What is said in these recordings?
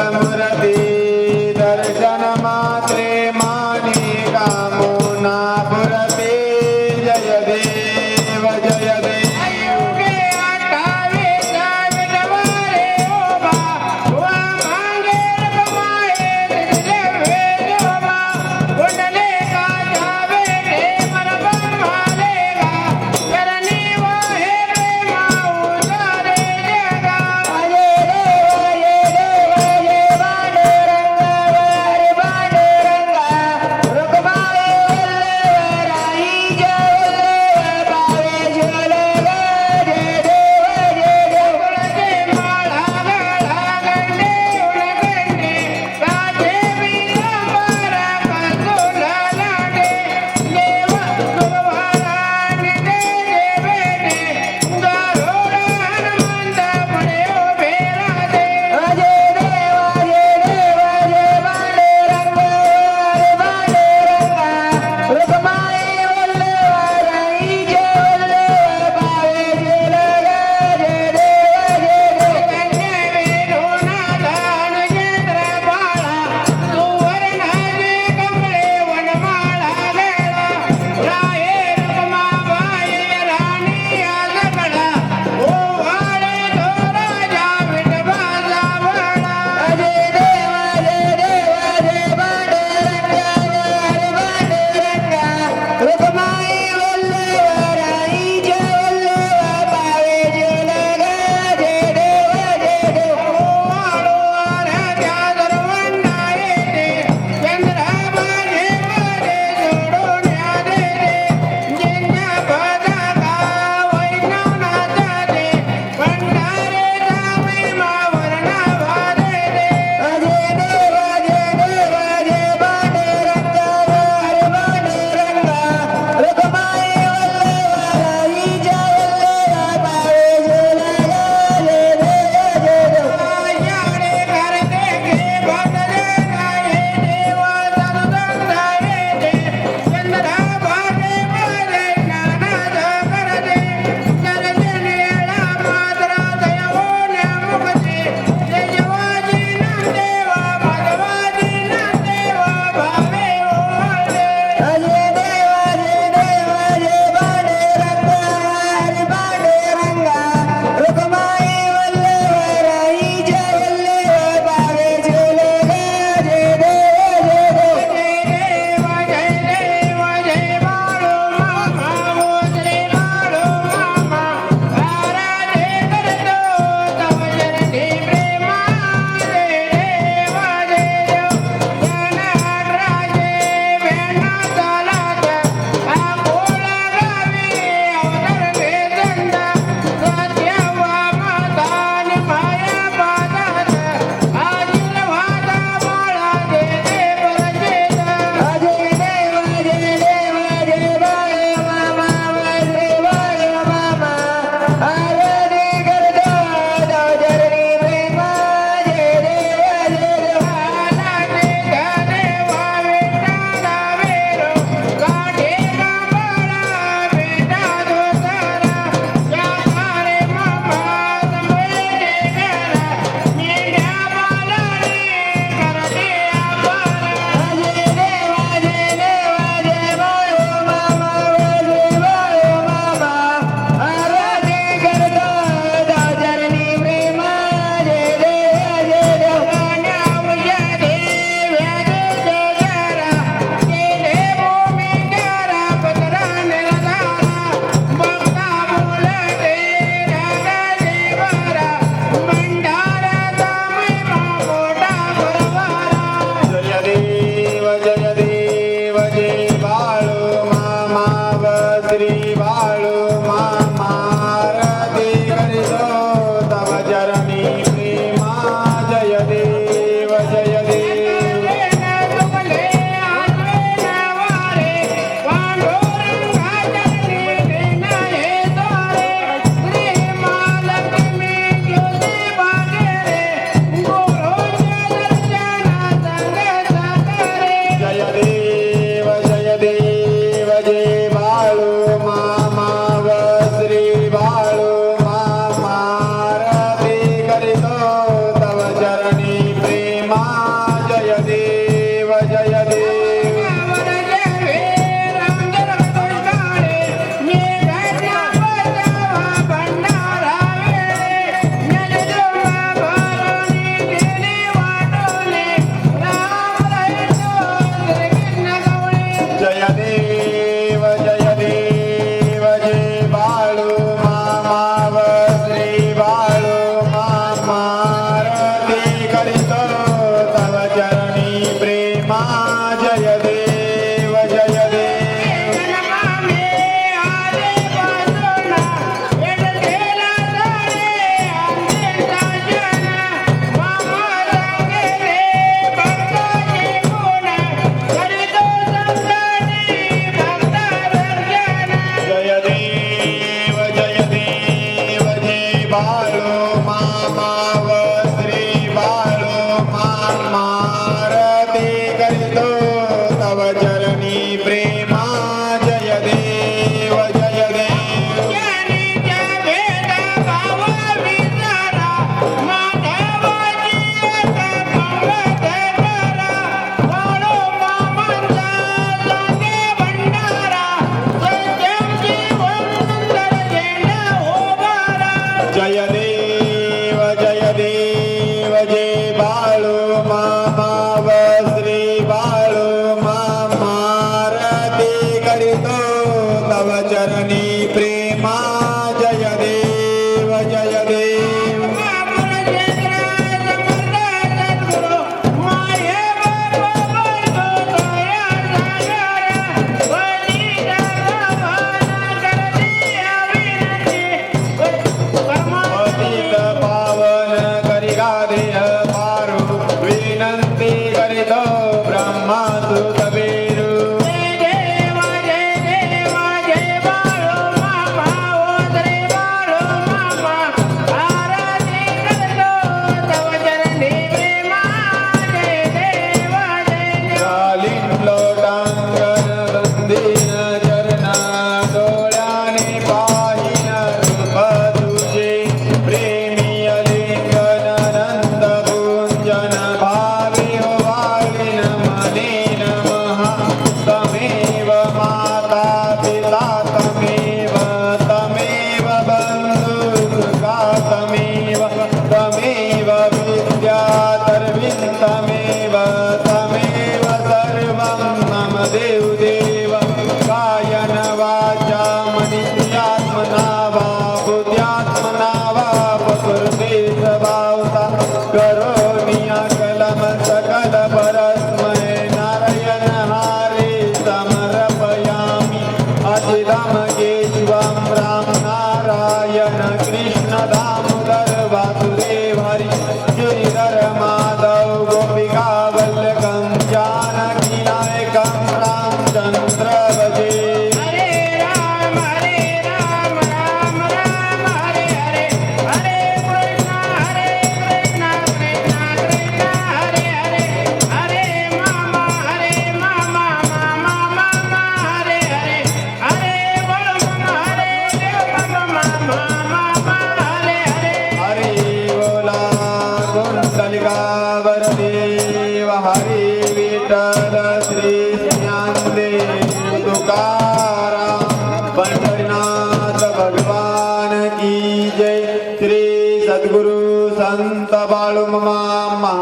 श्रीमङ्गलमुरते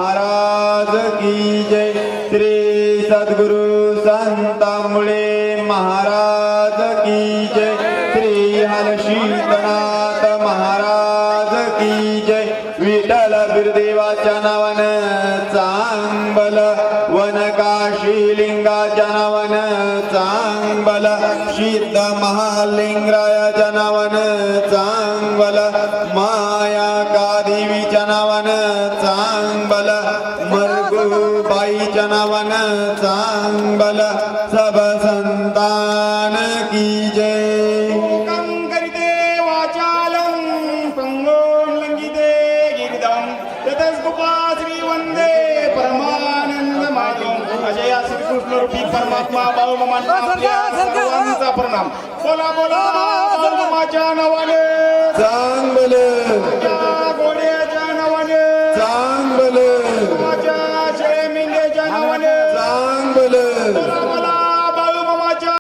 महाराज की जय श्री सद्गुरु संतामुळे। महाराज की जय श्री हलशीतनाथ महाराज की जय विठ्ठल बिरदेवाच्या वन चांगबल वनकाशीलिंगाच्या नावानं चांगबल शीत महालिंगरायाच्या जनावन चांगबल श्री वंदे परमानंद माधव अजया श्रीकृष्ण रूपी परमात्मा बाळूमाचा परिणाम. बोला बोला माझ्या नावाने. चांगलं.